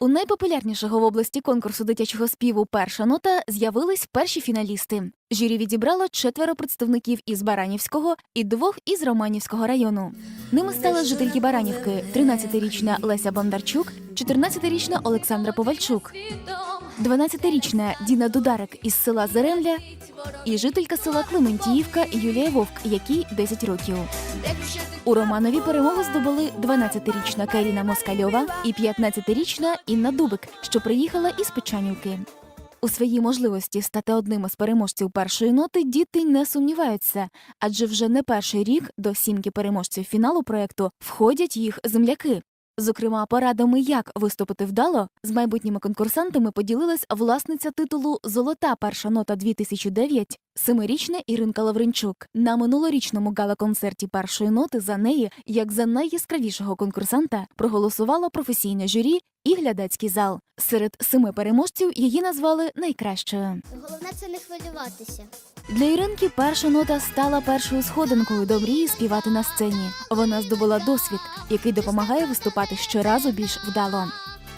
У найпопулярнішого в області конкурсу дитячого співу Перша нота з'явились перші фіналісти. Жюрі відібрало четверо представників із Баранівського і двох із Романівського району. Ними стали жительки Баранівки: 13-річна Леся Бондарчук, 14-річна Олександра Повальчук, 12-річна Діна Дударик із села Зеремля і жителька села Клементіївка Юлія Вовк, якій 10 років. У Романові перемогу здобули 12-річна Каріна Москальова і 15-річна Інна Дубик, що приїхала із Печанівки. У своїй можливості стати одним із переможців першої ноти діти не сумніваються, адже вже не перший рік до сімки переможців фіналу проекту входять їх земляки. Зокрема, порадами, як виступити вдало, з майбутніми конкурсантами поділилась власниця титулу Золота перша нота 2009 семирічна Іринка Лавренчук. На минулорічному гала-концерті першої ноти за неї, як за найяскравішого конкурсанта, проголосувало професійне журі і глядацький зал. Серед семи переможців її назвали найкращою. Головне це не хвилюватися. Для Іринки перша нота стала першою сходинкою до мрії співати на сцені. Вона здобула досвід, який допомагає виступати щоразу більш вдало.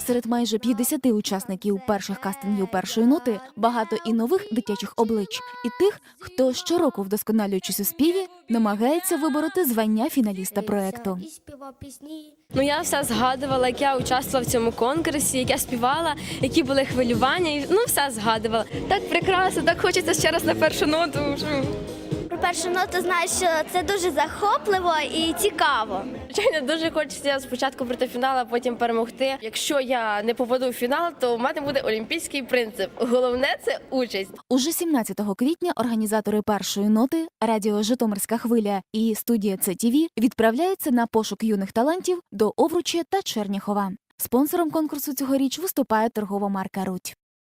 Серед майже 50 учасників перших кастингів першої ноти багато і нових дитячих облич, і тих, хто щороку, вдосконалюючись у співі, намагається вибороти звання фіналіста проекту. Ну я все згадувала, як я участвувала в цьому конкурсі, як я співала, які були хвилювання. і, Ну все згадувала. Так прекрасно, так хочеться ще раз на першу ноту. Про першу ноту знаю, що це дуже захопливо і цікаво. Звичайно, дуже хочеться спочатку пройти фінал, а потім перемогти. Якщо я не попаду в фінал, то в мене буде олімпійський принцип. Головне це участь. Уже 17 квітня організатори першої ноти, радіо Житомирська хвиля і студія ЦТВ відправляються на пошук юних талантів до Овруча та Черніхова. Спонсором конкурсу цьогоріч виступає торгова марка Руть.